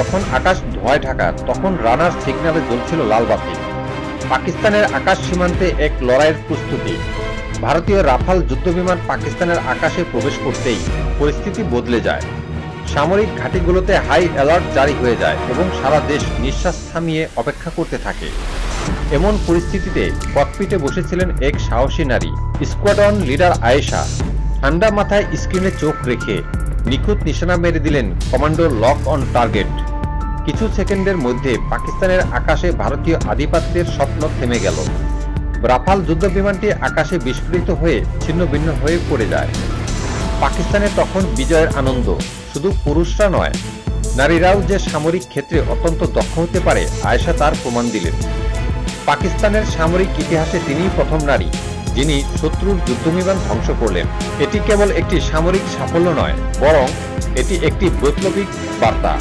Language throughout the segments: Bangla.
যখন আকাশ ধোঁয়ায় ঢাকা, তখন রানার সিগন্যালে জ্বলছিল লাল বাতি। পাকিস্তানের আকাশ সীমান্তে এক লড়াইয়ের প্রস্তুতি। ভারতীয় রাফাল যুদ্ধবিমান পাকিস্তানের আকাশে প্রবেশ করতেই পরিস্থিতি বদলে যায়। সামরিক ঘাঁটিগুলোতে হাই অ্যালার্ট জারি হয়ে যায় এবং সারা দেশ নিঃশ্বাস থামিয়ে অপেক্ষা করতে থাকে। এমন পরিস্থিতিতে ককপিটে বসেছিলেন এক সাহসী নারী স্কোয়াডন লিডার আয়েশা। ঠান্ডা মাথায় স্ক্রিনে চোখ রেখে নিখুঁত নিশানা মেরে দিলেন কমান্ডো লক অন টার্গেট। কিছু সেকেন্ডের মধ্যে পাকিস্তানের আকাশে ভারতীয় আধিপত্যের স্বপ্ন থেমে গেল। রাফাল যুদ্ধ বিমানটি আকাশে বিস্ফোরিত হয়ে ছিন্ন ভিন্ন হয়ে পড়ে যায়। পাকিস্তানে তখন বিজয়ের আনন্দ, শুধু পুরুষরা নয়, নারীরাও যে সামরিক ক্ষেত্রে অত্যন্ত দক্ষ হতে পারে, আয়েশা তার প্রমাণ দিলেন। পাকিস্তানের সামরিক ইতিহাসে তিনিই প্রথম নারী, যিনি শত্রুর যুদ্ধবিমান ধ্বংস করলেন। এটি কেবল একটি সামরিক সাফল্য নয়, বরং এটি একটি বৈপ্লবিক বার্তা।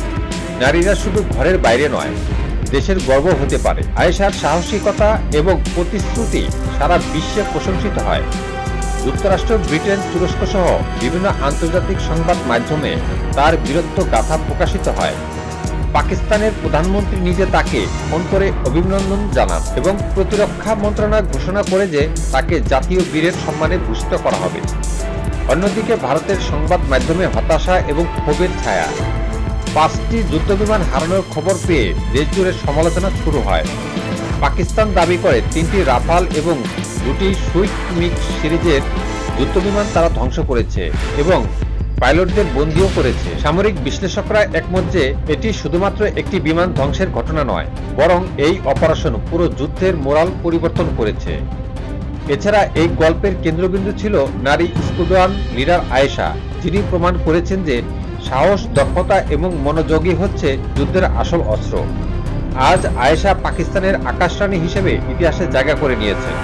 নারীরা শুধু ঘরের বাইরে নয়, দেশের গর্ব হতে পারে। আয়েশার সাহসিকতা এবং প্রতিশ্রুতি সারা বিশ্বে প্রশংসিত হয়। যুক্তরাষ্ট্র, ব্রিটেন তুরস্ক সহ বিভিন্ন আন্তর্জাতিক সংবাদ মাধ্যমে তার বীরত্ব গাথা প্রকাশিত হয়। পাকিস্তানের প্রধানমন্ত্রী নিজে তাকে ফোন করে অভিনন্দন জানান এবং প্রতিরক্ষা মন্ত্রণালয় ঘোষণা করে যে তাকে জাতীয় বীরের সম্মানে ভূষিত করা হবে। অন্যদিকে ভারতের সংবাদ মাধ্যমে হতাশা এবং ক্ষোভের ছায়া। পাঁচটি যুদ্ধবিমান হারানোর খবর পেয়ে দেশজুড়ে সমালোচনা শুরু হয়। পাকিস্তান দাবি করে তিনটি রাফাল এবং দুটি সুইট মিক্স সিরিজের যুদ্ধবিমান তারা ধ্বংস করেছে এবং পাইলটদের বন্দিও করেছে। সামরিক বিশ্লেষকরা একমত যে এটি শুধুমাত্র একটি বিমান ধ্বংসের ঘটনা নয়, বরং এই অপারেশন পুরো যুদ্ধের মোরাল পরিবর্তন করেছে। এছাড়া এই গল্পের কেন্দ্রবিন্দু ছিল নারী স্কুডওয়ান লিডার আয়েশা, যিনি প্রমাণ করেছেন যে সাহস, দক্ষতা এবং মনোযোগী হচ্ছে যুদ্ধের আসল অস্ত্র। আজ আয়েশা পাকিস্তানের আকাশরানী হিসেবে ইতিহাসে জায়গা করে নিয়েছেন